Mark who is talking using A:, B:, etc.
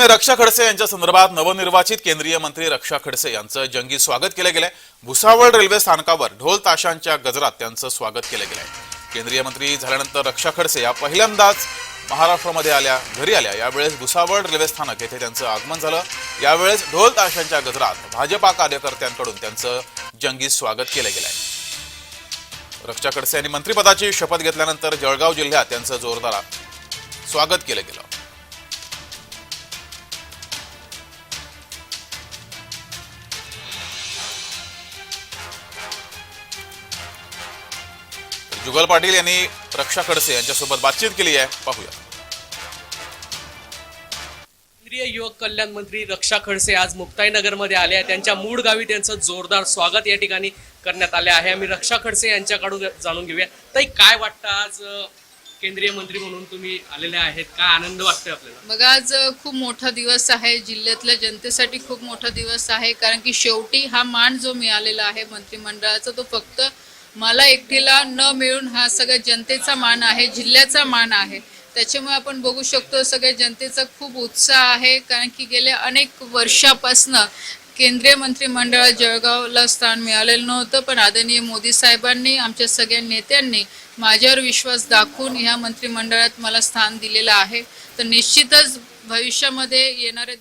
A: रक्षा खडसे यांच्या संदर्भात नवनिर्वाचित केंद्रीय मंत्री रक्षा खडसे यांचं जंगी स्वागत केलं गेलंय. भुसावळ रेल्वे स्थानकावर ढोल ताशांच्या गजरात त्यांचं स्वागत केलं गेलंय. केंद्रीय मंत्री झाल्यानंतर रक्षा खडसे या पहिल्यांदाच महाराष्ट्रामध्ये आल्या घरी आल्या. यावेळेस भुसावळ रेल्वे स्थानक येथे त्यांचं आगमन झालं. यावेळेस ढोल ताशांच्या गजरात भाजपा कार्यकर्त्यांकडून त्यांचं जंगी स्वागत केलं गेलंय. रक्षा खडसे यांनी मंत्रिपदाची शपथ घेतल्यानंतर जळगाव जिल्ह्यात त्यांचं जोरदार स्वागत केलं गेलं. जुगल पाटील यांनी रक्षा खडसे यांच्यासोबत बातचीत केली आहे. पाहूया.
B: केंद्रीय युवक कल्याण मंत्री रक्षा खडसे आज मुक्ताईनगरमध्ये आले आहे त्यांच्या मूळ गावी त्यांचं जोरदार स्वागत या ठिकाणी करण्यात आले आहे. आम्ही रक्षा खडसे यांच्याकडून जाणून घेऊया. ताई काय वाटतं आज केंद्रीय मंत्री म्हणून तुम्ही आलेले आहेत? काय आनंद वाटतोय आपल्याला?
C: बघा आज खूप मोठा दिवस आहे. जिल्ह्यातल्या जनतेसाठी खूप मोठा दिवस आहे. कारण की शेवटी हा मान जो मिळालेला आहे मंत्रिमंडळाचा तो फक्त मला एकटीला न मिळून हा सगळ्या जनतेचा मान आहे जिल्ह्याचा मान आहे. त्याच्यामुळे आपण बघू शकतो सगळ्या जनतेचा खूप उत्साह आहे कारण की गेल्या अनेक वर्षापासनं केंद्रीय मंत्रिमंडळात जळगावला स्थान मिळालेलं नव्हतं पण आदरणीय मोदी साहेबांनी आमच्या सगळ्या नेत्यांनी माझ्यावर विश्वास दाखवून ह्या मंत्रिमंडळात मला स्थान दिलेलं आहे. तर निश्चितच भविष्यामध्ये येणाऱ्या